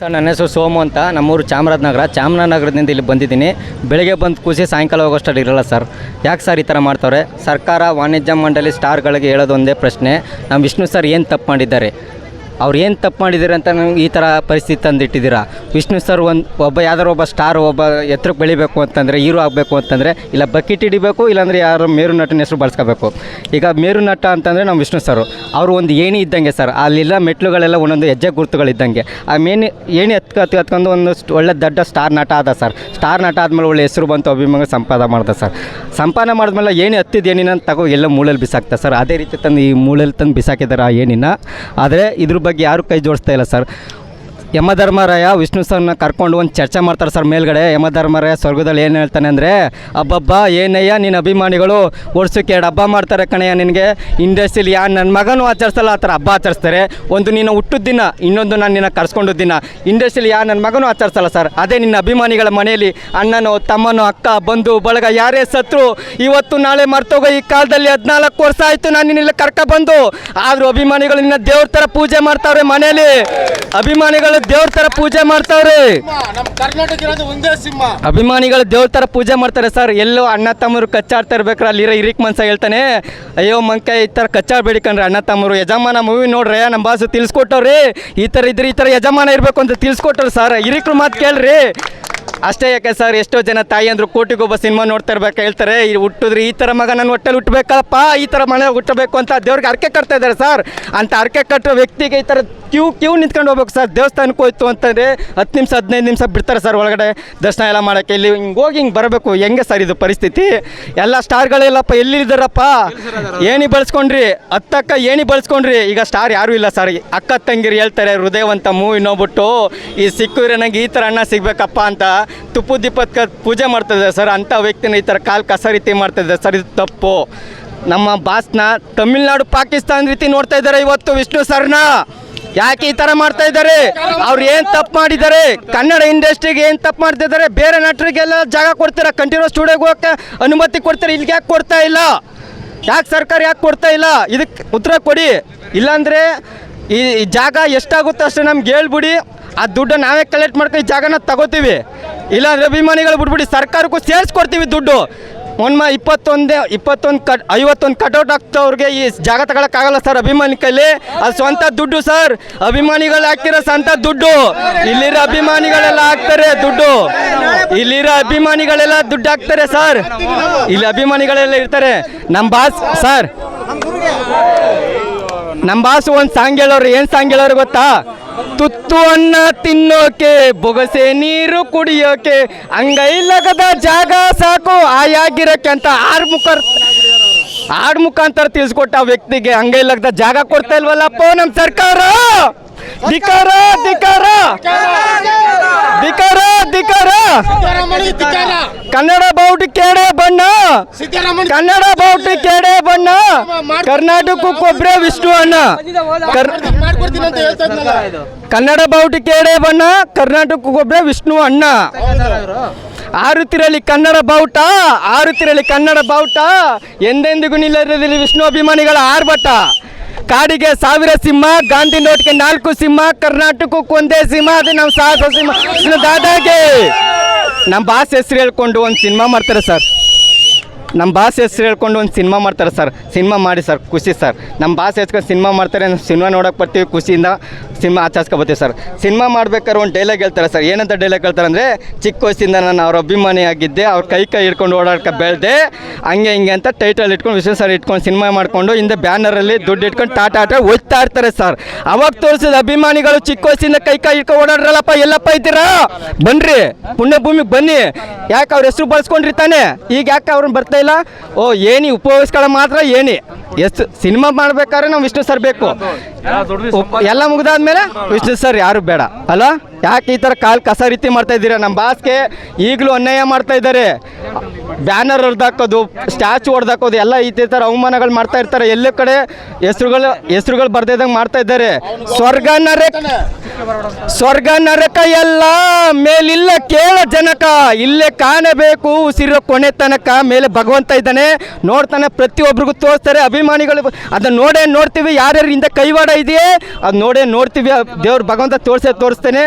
Sir, ನನ್ನ ಹೆಸರು ಸೋಮು ಅಂತ. ನಮ್ಮೂರು ಚಾಮರಾಜನಗರ. ಚಾಮರಾಜನಗರದಿಂದ ಇಲ್ಲಿ ಬಂದಿದ್ದೀನಿ. ಬೆಳಗ್ಗೆ ಬಂದು ಖುಷಿ ಸಾಯಂಕಾಲ ಹೋಗೋಷ್ಟಲ್ಲಿ ಇರಲ್ಲ ಸರ್. ಯಾಕೆ ಸರ್ ಈ ಥರ ಮಾಡ್ತವ್ರೆ? ಸರ್ಕಾರ ವಾಣಿಜ್ಯ ಮಂಡಳಿ ಸ್ಟಾರ್ಗಳಿಗೆ ಹೇಳೋದೊಂದೇ ಪ್ರಶ್ನೆ. ನಮ್ಮ ವಿಷ್ಣು ಸರ್ ಏನು ತಪ್ಪು ಮಾಡಿದ್ದಾರೆ? ಅವ್ರು ಏನು ತಪ್ಪು ಮಾಡಿದ್ದಾರೆ ಅಂತ ನಮ್ಗೆ ಈ ಥರ ಪರಿಸ್ಥಿತಿ ತಂದಿಟ್ಟಿದ್ದೀರಾ? ವಿಷ್ಣು ಸರ್ ಒಂದು ಒಬ್ಬ, ಯಾವ್ದಾರು ಒಬ್ಬ ಸ್ಟಾರ್ ಒಬ್ಬ ಎತ್ತರಕ್ಕೆ ಬೆಳಿಬೇಕು ಅಂತಂದರೆ, ಹೀರೋ ಆಗಬೇಕು ಅಂತಂದರೆ, ಇಲ್ಲ ಬಕೆಟ್ ಹಿಡಿಬೇಕು, ಇಲ್ಲಾಂದರೆ ಯಾರು ಮೇರು ನಟನ ಹೆಸರು ಬಳಸ್ಕೋಬೇಕು. ಈಗ ಮೇರು ನಟ ಅಂತಂದರೆ ನಮ್ಮ ವಿಷ್ಣು ಸರ್. ಅವರು ಒಂದು ಏಣಿ ಇದ್ದಂಗೆ ಸರ್. ಅಲ್ಲಿಲ್ಲ ಮೆಟ್ಲುಗಳೆಲ್ಲ ಒಂದೊಂದು ಹೆಜ್ಜೆ ಗುರುತುಗಳಿದ್ದಂಗೆ. ಆ ಮೇನಿ ಏಣಿ ಹತ್ಕ ಹತ್ಕ ಹತ್ಕೊಂಡು ಒಂದು ಒಳ್ಳೆ ದೊಡ್ಡ ಸ್ಟಾರ್ ನಟ ಆದ ಸರ್. ಸ್ಟಾರ್ ನಟ ಆದಮೇಲೆ ಒಳ್ಳೆ ಹೆಸರು ಬಂತು ಅಭಿಮಾನ ಸಂಪಾದನೆ ಮಾಡ್ದೆ ಸರ್. ಸಂಪಾದನೆ ಮಾಡಿದ್ಮೇಲೆ ಏಣಿ ಹತ್ತಿದ ಏನಿನ ತಗೋ ಎಲ್ಲ ಮೂಳಲ್ಲಿ ಬಿಸಾಕ್ತಾರೆ ಸರ್. ಅದೇ ರೀತಿ ತಂದು ಈ ಮೂಳಲ್ಲಿ ತಂದು ಬಿಸಾಕಿದ್ದಾರೆ ಆ ಏನಿನ ಆದರೆ ಇದ್ರ ಬಗ್ಗೆ ಯಾರೂ ಕೈ ಜೋಡಿಸ್ತಾ ಇಲ್ಲ ಸರ್. ಯಮಧರ್ಮರಾಯ ವಿಷ್ಣು ಸರ್ನ ಕರ್ಕೊಂಡು ಒಂದು ಚರ್ಚೆ ಮಾಡ್ತಾರೆ ಸರ್ ಮೇಲ್ಗಡೆ. ಯಮಧರ್ಮರಾಯ ಸ್ವರ್ಗದಲ್ಲಿ ಏನು ಹೇಳ್ತಾನೆ ಅಂದರೆ, ಅಬ್ಬಬ್ಬ, ಏನಯ್ಯ ನಿನ್ನ ಅಭಿಮಾನಿಗಳು ವರ್ಷಕ್ಕೆ ಎರಡು ಹಬ್ಬ ಮಾಡ್ತಾರೆ ಕಣಯ್ಯ ನಿನಗೆ. ಇಂಡಸ್ಟ್ರಿಲಿ ಯಾ ನನ್ನ ಮಗನೂ ಆಚರಿಸಲ್ಲ, ಆ ಥರ ಹಬ್ಬ ಆಚರಿಸ್ತಾರೆ. ಒಂದು ನೀನು ಹುಟ್ಟಿದ ದಿನ, ಇನ್ನೊಂದು ನಾನು ನಿನ್ನ ಕರ್ಸ್ಕೊಂಡು ದಿನ. ಇಂಡಸ್ಟ್ರಿಲಿ ಯಾ ನನ್ನ ಮಗನೂ ಆಚರಿಸಲ್ಲ ಸರ್. ಅದೇ ನಿನ್ನ ಅಭಿಮಾನಿಗಳ ಮನೆಯಲ್ಲಿ ಅಣ್ಣನೋ, ತಮ್ಮನೋ, ಅಕ್ಕ, ಬಂಧು, ಬಳಗ, ಯಾರೇ ಸತ್ರು, ಇವತ್ತು ನಾಳೆ ಮರ್ತೋಗೋ ಈ ಕಾಲದಲ್ಲಿ ಹದಿನಾಲ್ಕು ವರ್ಷ ಆಯಿತು ನಾನು ನಿನ್ನೆಲ್ಲ ಕರ್ಕ ಬಂದು ಆದರೂ ಅಭಿಮಾನಿಗಳು ನಿನ್ನ ದೇವ್ರ ಥರ ಪೂಜೆ ಮಾಡ್ತಾವ್ರೆ ಮನೆಯಲ್ಲಿ. ಅಭಿಮಾನಿಗಳು ದೇವ್ರ ತರ ಪೂಜೆ ಮಾಡ್ತಾವ್ರಿ. ನಮ್ಮ ಕರ್ನಾಟಕ ಇರೋದು ಒಂದೇ ಸಿಂಹ. ಅಭಿಮಾನಿಗಳು ದೇವ್ರ ತರ ಪೂಜೆ ಮಾಡ್ತಾರೆ ಸರ್. ಎಲ್ಲೋ ಅಣ್ಣ ತಮ್ಮರು ಕಚ್ಚಾಡ್ತಾ ಇರ್ಬೇಕ್ರ ಅಲ್ಲಿರೋ ಹಿರಿಕ್ ಮನ್ಸ ಹೇಳ್ತಾನೆ ಅಯ್ಯೋ ಮಂಕ ಈ ಥರ ಕಚ್ಚಾಡ್ಬೇಡಿ ಕಣ್ರಿ ಅಣ್ಣ ತಮ್ಮರು. ಯಜಮಾನ ಮೂವಿ ನೋಡ್ರಿ ನಮ್ಮ ಬಾಸು ತಿಳಿಸ್ಕೊಟ್ಟವ್ರಿ. ಈ ಥರ ಇದ್ರೆ ಈ ಥರ ಯಜಮಾನ ಇರ್ಬೇಕು ಅಂತ ತಿಳಿಸ್ಕೊಟ್ರು ಸರ್. ಹಿರಿಕ್ರು ಮಾತು ಕೇಳ್ರಿ. ಅಷ್ಟೇ ಯಾಕೆ ಸರ್, ಎಷ್ಟೋ ಜನ ತಾಯಿ ಅಂದ್ರು ಕೋಟಿಗೊಬ್ಬ ಸಿನಿಮಾ ನೋಡ್ತಾ ಇರ್ಬೇಕು ಹೇಳ್ತಾರೆ. ಈ ಹುಟ್ಟಿದ್ರೆ ಈ ಥರ ಮಗ ನನ್ನ ಹೊಟ್ಟೆಲಿ ಹುಟ್ಟಬೇಕಪ್ಪ ಈ ಥರ ಮನೆ ಹುಟ್ಟಬೇಕು ಅಂತ ದೇವ್ರಿಗೆ ಅರ್ಕೆ ಕಟ್ತಾ ಇದ್ದಾರೆ ಸರ್. ಅಂತ ಅರ್ಕೆ ಕಟ್ಟೋ ವ್ಯಕ್ತಿಗೆ ಈ ಥರ ಕ್ಯೂ ಕ್ಯೂ ನಿಂತ್ಕೊಂಡು ಹೋಗ್ಬೇಕು ಸರ್. ದೇವಸ್ಥಾನಕ್ಕೆ ಹೋಯ್ತು ಅಂತಂದರೆ ಹತ್ತು ನಿಮಿಷ, ಹದಿನೈದು ನಿಮಿಷ ಬಿಡ್ತಾರೆ ಸರ್ ಒಳಗಡೆ. ದರ್ಶನ ಎಲ್ಲ ಮಾಡೋಕ್ಕೆ ಇಲ್ಲಿ ಹಿಂಗೆ ಹೋಗಿ ಹಿಂಗೆ ಬರಬೇಕು. ಹೆಂಗೆ ಸರ್ ಇದು ಪರಿಸ್ಥಿತಿ? ಎಲ್ಲ ಸ್ಟಾರ್ಗಳೆಲ್ಲಪ್ಪ ಎಲ್ಲಿದ್ದಾರಪ್ಪ ಏಣಿ ಬಳಸ್ಕೊಂಡ್ರಿ. ಅತ್ತಕ್ಕ ಏಣಿ ಬಳಸ್ಕೊಂಡ್ರಿ. ಈಗ ಸ್ಟಾರ್ ಯಾರೂ ಇಲ್ಲ ಸರ್. ಅಕ್ಕ ತಂಗಿರು ಹೇಳ್ತಾರೆ, ಹೃದಯವಂತ ಮೂವಿ ನೋಡ್ಬಿಟ್ಟು ಈ ಸಿಕ್ಕಿದ್ರೆ ನಂಗೆ ಈ ಥರ ಅಣ್ಣ ಸಿಗಬೇಕಪ್ಪ ಅಂತ. ತುಪ್ಪು ದೀಪಕ್ಕೆ ಪೂಜೆ ಮಾಡ್ತಿದ್ದಾರೆ ಸರ್. ಅಂಥ ವ್ಯಕ್ತಿನ ಈ ಥರ ಕಾಲು ಕಸ ರೀತಿ ಮಾಡ್ತಿದ್ದಾರೆ ಸರ್. ಇದು ತಪ್ಪು. ನಮ್ಮ ಬಾಸ್ನ ತಮಿಳ್ನಾಡು ಪಾಕಿಸ್ತಾನ ರೀತಿ ನೋಡ್ತಾ ಇದ್ದಾರೆ ಇವತ್ತು ವಿಷ್ಣು ಸರ್ನ. ಯಾಕೆ ಈ ಥರ ಮಾಡ್ತಾ ಇದ್ದಾರೆ? ಅವ್ರು ಏನು ತಪ್ಪು ಮಾಡಿದ್ದಾರೆ? ಕನ್ನಡ ಇಂಡಸ್ಟ್ರಿಗೆ ಏನು ತಪ್ಪು ಮಾಡ್ತಿದ್ದಾರೆ ಬೇರೆ ನಟರಿಗೆಲ್ಲ ಜಾಗ ಕೊಡ್ತೀರಾ? ಕಂಟಿನ್ಯೂಸ್ ಸ್ಟುಡಿಯೋಗೆ ಹೋಗಕ್ಕೆ ಅನುಮತಿ ಕೊಡ್ತೀರಾ? ಇಲ್ಲಿಗೆ ಯಾಕೆ ಕೊಡ್ತಾ ಇಲ್ಲ? ಯಾಕೆ ಸರ್ಕಾರ ಯಾಕೆ ಕೊಡ್ತಾ ಇಲ್ಲ? ಇದಕ್ಕೆ ಉತ್ತರ ಕೊಡಿ. ಇಲ್ಲಾಂದರೆ ಈ ಜಾಗ ಎಷ್ಟಾಗುತ್ತೋ ಅಷ್ಟೇ ನಮ್ಗೆ ಹೇಳ್ಬಿಡಿ. ಆ ದುಡ್ಡು ನಾವೇ ಕಲೆಕ್ಟ್ ಮಾಡ್ಕೊಂಡು ಈ ಜಾಗನ ತಗೋತೀವಿ. ಇಲ್ಲಾಂದ್ರೆ ಅಭಿಮಾನಿಗಳು ಬಿಟ್ಬಿಡಿ, ಸರ್ಕಾರಕ್ಕೂ ಸೇರಿಸ್ಕೊಡ್ತೀವಿ ದುಡ್ಡು. ಒನ್ಮ ಇಪ್ಪತ್ತೊಂದೇ, ಇಪ್ಪತ್ತೊಂದು ಕಟ್, ಐವತ್ತೊಂದು ಕಟೌಟ್ ಆಗ್ತವ್ರಿಗೆ ಈ ಜಾಗ ತಗೊಳಕ್ಕಾಗಲ್ಲ ಸರ್ ಅಭಿಮಾನಿ ಕೈಲಿ. ಅದು ಸ್ವಂತ ದುಡ್ಡು ಸರ್. ಅಭಿಮಾನಿಗಳು ಹಾಕ್ತಿರೋ ಸ್ವಂತ ದುಡ್ಡು. ಇಲ್ಲಿರೋ ಅಭಿಮಾನಿಗಳೆಲ್ಲ ಹಾಕ್ತಾರೆ ದುಡ್ಡು. ಇಲ್ಲಿರೋ ಅಭಿಮಾನಿಗಳೆಲ್ಲ ದುಡ್ಡು ಹಾಕ್ತಾರೆ ಸರ್. ಇಲ್ಲಿ ಅಭಿಮಾನಿಗಳೆಲ್ಲ ಇರ್ತಾರೆ. ನಮ್ಮ ಬಾಸ್, ಸರ್. ನಮ್ಮ ಬಾಸು ಒಂದು ಸಾಂಗ್ ಹೇಳೋರು, ಏನು ಸಾಂಗ್ ಹೇಳೋರು ಗೊತ್ತಾ? ತುತ್ತು ಅನ್ನ ತಿನ್ನೋಕೆ, ಬೊಗಸೆ ನೀರು ಕುಡಿಯೋಕೆ ಅಂಗೈಲಗದ ಜಾಗ ಸಾಕು, ಆಯಾಗಿರೋಕೆ ಅಂತ ಆರು ಮುಖ ಆಡ್ ಮುಖಾಂತರ ತಿಳಿಸ್ಕೊಟ್ಟ ವ್ಯಕ್ತಿಗೆ ಅಂಗೈಲಗದ ಜಾಗ ಕೊಡ್ತಾ ಇಲ್ವಲ್ಲಪ್ಪ ನಮ್ಮ ಸರ್ಕಾರ? ಧಿಕಾರ ಧಿಕಾರ ಧಿಕಾರ ಧಿಕಾರ ಕನ್ನಡ ಬಾವುಟ ಕೇಡೆ ಬಣ್ಣ. ಕನ್ನಡ ಬಾವುಟ ಕೇಡೆ ಬಣ್ಣ. ಕರ್ನಾಟಕಕ್ಕೊಬ್ರೆ ವಿಷ್ಣು ಅಣ್ಣ. ಕನ್ನಡ ಬಾವುಟ ಕೇಡೆ ಬಣ್ಣ ಕರ್ನಾಟಕಕ್ಕೊಬ್ರೆ ವಿಷ್ಣು ಅಣ್ಣ. ಆರುತ್ತಿರಲಿ ಕನ್ನಡ ಬಾವುಟ ಆರುತ್ತಿರಲಿ ಕನ್ನಡ ಬಾವುಟ ಎಂದೆಂದಿಗೂ ನಿಲ್ಲದಿರಲಿ ವಿಷ್ಣು ಅಭಿಮಾನಿಗಳ ಆರ್ಭಟ. ಕಾಡಿಗೆ ಸಾವಿರ ಸಿಂಹ, ಗಾಂಧಿ ನೋಟ್ಗೆ ನಾಲ್ಕು ಸಿಂಹ, ಕರ್ನಾಟಕಕ್ಕೆ ಒಂದೇ ಸಿಂಹ, ಅದು ನಮ್ಮ ಸಾಹಸ ಸಿಂಹ. ದಾದಾಗೆ, ನಮ್ಮ ಬಾಸ್ ಹೆಸರು ಹೇಳ್ಕೊಂಡು ಒಂದು ಸಿನಿಮಾ ಮಾಡ್ತಾರೆ ಸರ್. ನಮ್ಮ ಬಾಸ್ ಹೆಸರು ಹೇಳ್ಕೊಂಡು ಒಂದು ಸಿನಿಮಾ ಮಾಡ್ತಾರೆ ಸರ್. ಸಿನಿಮಾ ಮಾಡಿ ಸರ್, ಖುಷಿ ಸರ್. ನಮ್ಮ ಬಾಸ್ ಹೆಸ್ಕೊಂಡು ಸಿನಿಮಾ ಮಾಡ್ತಾರೆ ಸಿನಿಮಾ ನೋಡೋಕೆ ಬರ್ತೀವಿ, ಖುಷಿಯಿಂದ ಸಿನಿಮಾ ಆಚರಿಸ್ಕೊಬತ್ತೀವಿ ಸರ್. ಸಿನಿಮಾ ಮಾಡ್ಬೇಕಾದ್ರೆ ಒಂದು ಡೈಲಾಗ್ ಹೇಳ್ತಾರೆ ಸರ್. ಏನಂತ ಡೈಲಾಗ್ ಹೇಳ್ತಾರೆ ಅಂದರೆ, ಚಿಕ್ಕ ವಯಸ್ಸಿಂದ ನಾನು ಅವ್ರ ಅಭಿಮಾನಿ ಆಗಿದ್ದೆ, ಅವ್ರ ಕೈ ಕೈ ಹಿಡ್ಕೊಂಡು ಓಡಾಡ್ಕ ಬೆಳೆದೆ, ಹಂಗೆ ಹಿಂಗೆ ಅಂತ ಟೈಟಲ್ ಇಟ್ಕೊಂಡು ವಿಶ್ವ ಸರ್ ಇಟ್ಕೊಂಡು ಸಿನಿಮಾ ಮಾಡಿಕೊಂಡು, ಹಿಂದೆ ಬ್ಯಾನರಲ್ಲಿ ದುಡ್ಡು ಇಟ್ಕೊಂಡು ಟಾಟಾ ಆಟ ಓದ್ತಾ ಇರ್ತಾರೆ ಸರ್. ಅವಾಗ ತೋರಿಸಿದ ಅಭಿಮಾನಿಗಳು ಚಿಕ್ಕ ವಯಸ್ಸಿಂದ ಕೈ ಕೈ ಹಿಡ್ಕೊಂಡು ಓಡಾಡ್ರಲ್ಲಪ್ಪ, ಎಲ್ಲಪ್ಪ ಇದ್ದೀರಾ? ಬನ್ರಿ, ಪುಣ್ಯಭೂಮಿಗೆ ಬನ್ನಿ. ಯಾಕೆ ಅವ್ರ ಹೆಸರು ಬಳಸ್ಕೊಂಡ್ರಿ ತಾನೆ ಈಗ ಯಾಕೆ ಅವ್ರನ್ನ ಬರ್ತಾ ಓ ಏನಿ ಉಪಯೋಗಿಸ್ಕೊಳ್ಳೋ ಮಾತ್ರ ಏನಿ. ಎಷ್ಟು ಸಿನಿಮಾ ಮಾಡ್ಬೇಕಾದ್ರೆ ನಾವು ವಿಷ್ಣು ಸರ್ ಬೇಕು. ಎಲ್ಲ ಮುಗ್ದಾದ್ಮೇಲೆ ವಿಷ್ಣು ಸರ್ ಯಾರು ಬೇಡ. ಅಲ್ಲ ಯಾಕೆ ಈ ಥರ ಕಾಲು ಕಸ ರೀತಿ ಮಾಡ್ತಾ ಇದ್ದೀರಾ? ನಮ್ಮ ಬಾಸ್ಗೆ ಈಗಲೂ ಅನ್ಯಾಯ ಮಾಡ್ತಾ ಇದ್ದಾರೆ. ಬ್ಯಾನರ್ ಹೊಡೆದಾಕೋದು ಸ್ಟ್ಯಾಚು ಹೊಡೆದಾಕೋದು, ಎಲ್ಲ ಈ ಥರ ಅವಮಾನಗಳು ಮಾಡ್ತಾ ಇರ್ತಾರೆ. ಎಲ್ಲ ಕಡೆ ಹೆಸರುಗಳು ಹೆಸರುಗಳು ಬರ್ದಿದ್ದಂಗೆ ಮಾಡ್ತಾ ಇದ್ದಾರೆ. ಸ್ವರ್ಗ ನರಕ ಸ್ವರ್ಗ ನರಕ ಎಲ್ಲ ಮೇಲಿಲ್ಲ ಕೇಳ ಜನಕ. ಇಲ್ಲೇ ಕಾಣಬೇಕು, ಉಸಿರೋ ಕೊನೆ ತನಕ ಮೇಲೆ ಭಗವಂತ ಇದ್ದಾನೆ. ನೋಡ್ತಾನೆ ಪ್ರತಿಯೊಬ್ಬರಿಗೂ ತೋರಿಸ್ತಾರೆ ಅಭಿಮಾನಿಗಳು. ಅದನ್ನ ನೋಡೇ ನೋಡ್ತೀವಿ. ಯಾರ್ಯಾರು ಹಿಂದೆ ಕೈವಾಡ ಇದೆಯೇ, ಅದು ನೋಡೇ ನೋಡ್ತೀವಿ. ದೇವ್ರ ಭಗವಂತ ತೋರಿಸೇ ತೋರಿಸ್ತೇನೆ.